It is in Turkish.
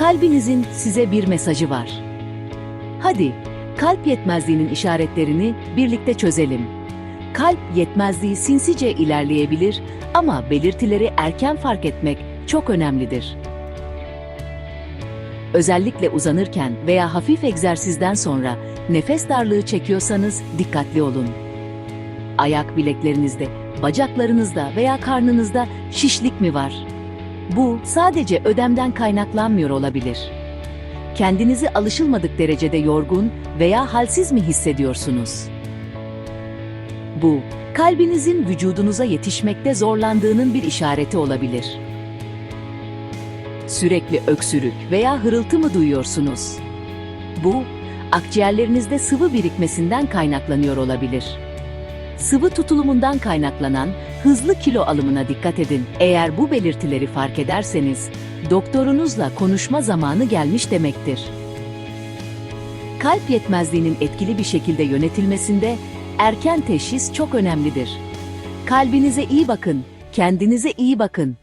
Kalbinizin size bir mesajı var. Hadi, kalp yetmezliğinin işaretlerini birlikte çözelim. Kalp yetmezliği sinsice ilerleyebilir ama belirtileri erken fark etmek çok önemlidir. Özellikle uzanırken veya hafif egzersizden sonra nefes darlığı çekiyorsanız dikkatli olun. Ayak bileklerinizde, bacaklarınızda veya karnınızda şişlik mi var? Bu sadece ödemden kaynaklanmıyor olabilir. Kendinizi alışılmadık derecede yorgun veya halsiz mi hissediyorsunuz? Bu, kalbinizin vücudunuza yetişmekte zorlandığının bir işareti olabilir. Sürekli öksürük veya hırıltı mı duyuyorsunuz? Bu, akciğerlerinizde sıvı birikmesinden kaynaklanıyor olabilir. Sıvı tutulumundan kaynaklanan hızlı kilo alımına dikkat edin. Eğer bu belirtileri fark ederseniz, doktorunuzla konuşma zamanı gelmiş demektir. Kalp yetmezliğinin etkili bir şekilde yönetilmesinde erken teşhis çok önemlidir. Kalbinize iyi bakın, kendinize iyi bakın.